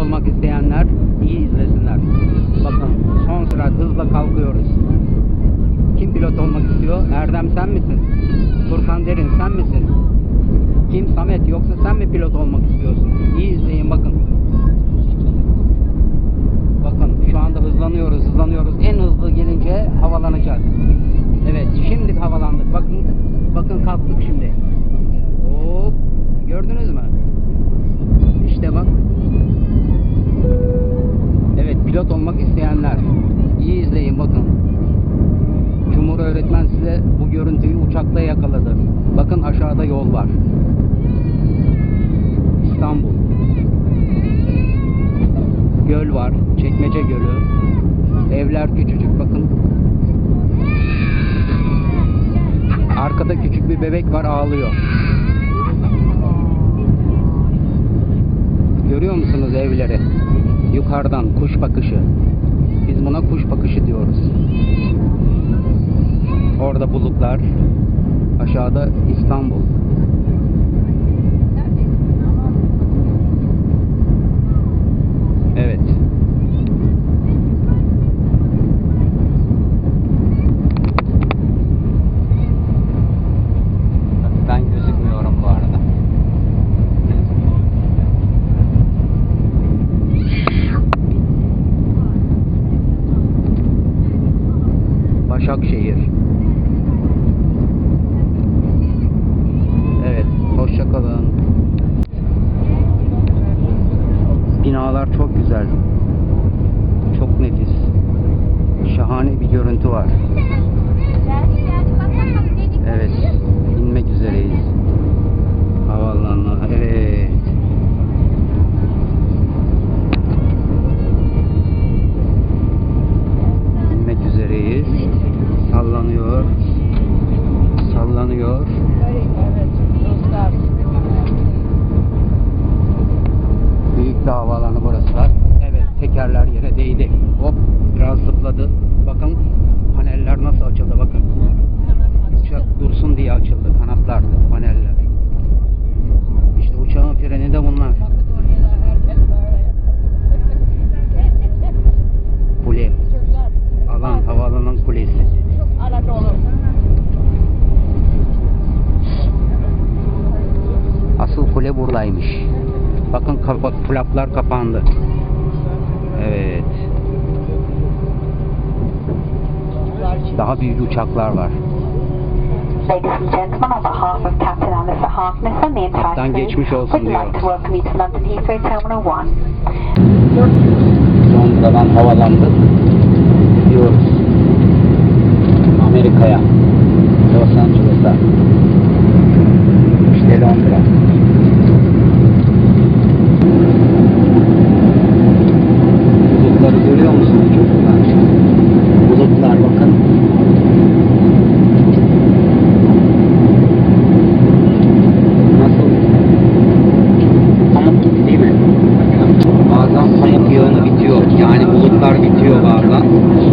olmak isteyenler iyi izlesinler. Bakın son sürat hızla kalkıyoruz. Kim pilot olmak istiyor? Erdem sen misin? Furkan Derin sen misin? Kim Samet yoksa sen mi pilot olmak istiyorsun? İyi izleyin bakın. Bakın şu anda hızlanıyoruz hızlanıyoruz. En hızlı gelince havalanacağız. Evet şimdi havalandık. Bakın bakın kalktık şimdi. Hop gördünüz mü? İşte bak. Evet pilot olmak isteyenler iyi izleyin bakın. Cumhur öğretmen size bu görüntüyü uçakta yakaladı. Bakın aşağıda yol var. İstanbul. Göl var. Çekmece Gölü. Evler küçücük bakın. Arkada küçük bir bebek var ağlıyor. Görüyor musunuz evleri? Yukarıdan kuş bakışı. Biz buna kuş bakışı diyoruz. Orada bulutlar. Aşağıda İstanbul. Evet. Ben gözükmüyorum bu arada. Başakşehir. Binalar çok güzel. Çok nefis. Şahane bir görüntü var. Evet, tekerler yere değdi. Hop, biraz zıpladı. Bakın paneller nasıl açıldı bakın. Uçak dursun diye açıldı kanatlar, paneller. İşte uçağın freni de bunlar. Kule, alan, havaalanın kulesi. Asıl kule buradaymış. Bakın kapa flaplar kapandı. Evet. Daha büyük uçaklar var. Ladies and gentlemen, on behalf of time.